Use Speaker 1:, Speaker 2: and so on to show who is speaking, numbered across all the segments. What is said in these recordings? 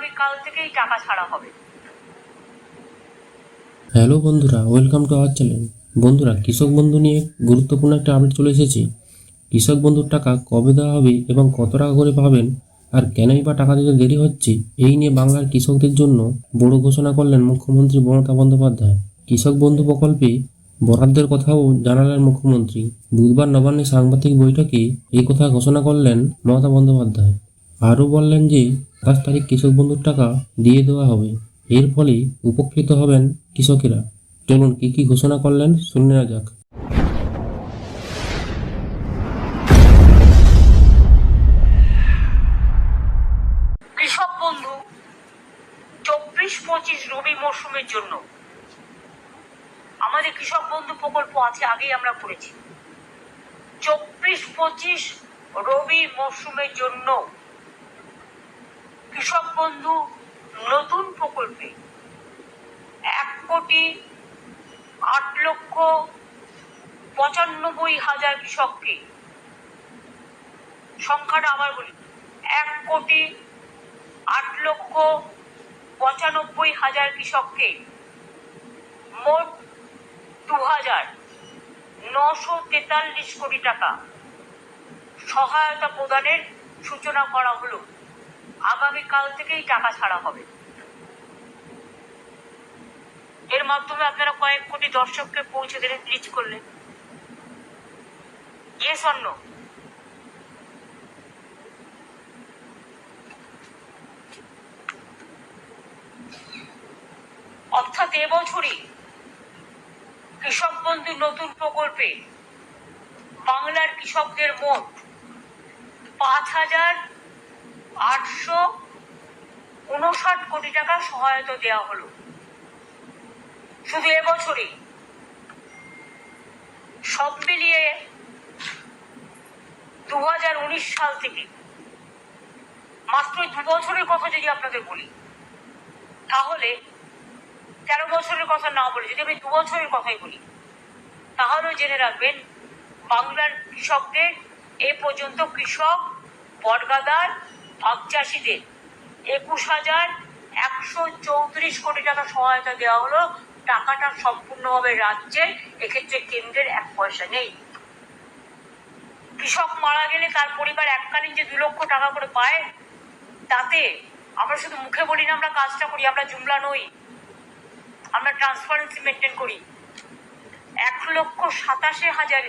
Speaker 1: আগামীকাল থেকেই টাকা ছাড়া হবে।
Speaker 2: হ্যালো বন্ধুরা, ওয়েলকাম টু আওয়ার চ্যানেল। বন্ধুরা, কৃষক বন্ধু নিয়ে গুরুত্বপূর্ণ একটা আপডেট চলে এসেছে। কৃষক বন্ধুর টাকা কবে দেওয়া হবে এবং কত টাকা করে পাবেন আর কেনই বা টাকা দিতে দেরি হচ্ছে, এই নিয়ে বাংলার কৃষকদের জন্য বড় ঘোষণা করলেন মুখ্যমন্ত্রী মমতা বন্দ্যোপাধ্যায়। কৃষক বন্ধু প্রকল্পে বরাদ্দের কথাও জানালেন মুখ্যমন্ত্রী। বুধবার নবান্নে সাংবাদিক বৈঠকে এই কথা ঘোষণা করলেন মমতা বন্দ্যোপাধ্যায়। আরও বললেন যে সাতাশ তারিখ কৃষক বন্ধুর টাকা দিয়ে দেওয়া হবে। এর ফলে উপকৃত হবেন কৃষকেরা। চলুন কি কি ঘোষণা করলেন শুনে নেওয়া যাক।
Speaker 1: কৃষক বন্ধু, চব্বিশ পঁচিশ রবি মরশুমের জন্য আমাদের কৃষক বন্ধু প্রকল্প আছে, আগেই আমরা করেছি। চব্বিশ পঁচিশ রবি মরশুমের জন্য বন্ধু, নতুন প্রকল্পে এক কোটি আট লক্ষ পঁচানব্বই হাজার কৃষককে সংখ্যাটা আবার বলি, এক কোটি আট লক্ষ পঁচানব্বই হাজার কৃষককে মোট দু হাজার নশো তেতাল্লিশ কোটি টাকা সহায়তা প্রদানের সূচনা করা হলো। আগামীকাল থেকেই টাকা ছাড়া হবে। এর মাধ্যমে আপনারা কয়েক কোটি দর্শককে পৌঁছে দিলেন রিচ করলেন। ইয়ে অন্য অর্থাৎ এবছরই কৃষক বন্ধু নতুন প্রকল্পে বাংলার কৃষকদের মোট পাঁচ হাজার আটশো উনষাট কোটি টাকা সহায়তা দেওয়া হলো। শুধু এবছরই। সব মিলিয়ে দু হাজার উনিশ সাল থেকে। মাত্র দু বছরের কথা যদি আপনাদের বলি, তাহলে তেরো বছরের কথা না বলে যদি আমি দু বছরের কথাই বলি তাহলেও জেনে রাখবেন, বাংলার কৃষকদের এ পর্যন্ত কৃষক, বটগাদার ভাগ চাষিদের একুশ হাজার একশো চৌত্রিশ কোটি টাকা সহায়তা দেওয়া হলো। টাকাটা সম্পূর্ণভাবে রাজ্যের এক্ষেত্রে কেন্দ্রের এক পয়সা নেই। কৃষক মারা গেলে তার পরিবার এককালীন যে দু লক্ষ টাকা করে পায়, তাতে আমরা শুধু মুখে বলি না, আমরা কাজটা করি, আমরা জুমলা নই, আমরা ট্রান্সপারেন্সি মেনটেন করি। এক লক্ষ সাতাশে হাজার,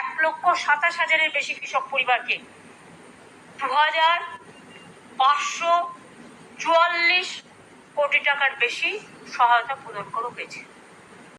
Speaker 1: এক লক্ষ সাতাশ হাজারের বেশি কৃষক পরিবারকে। দু হাজার পাঁচশো চুয়াল্লিশ কোটি টাকার বেশি সহায়তা প্রদান করা হয়েছে।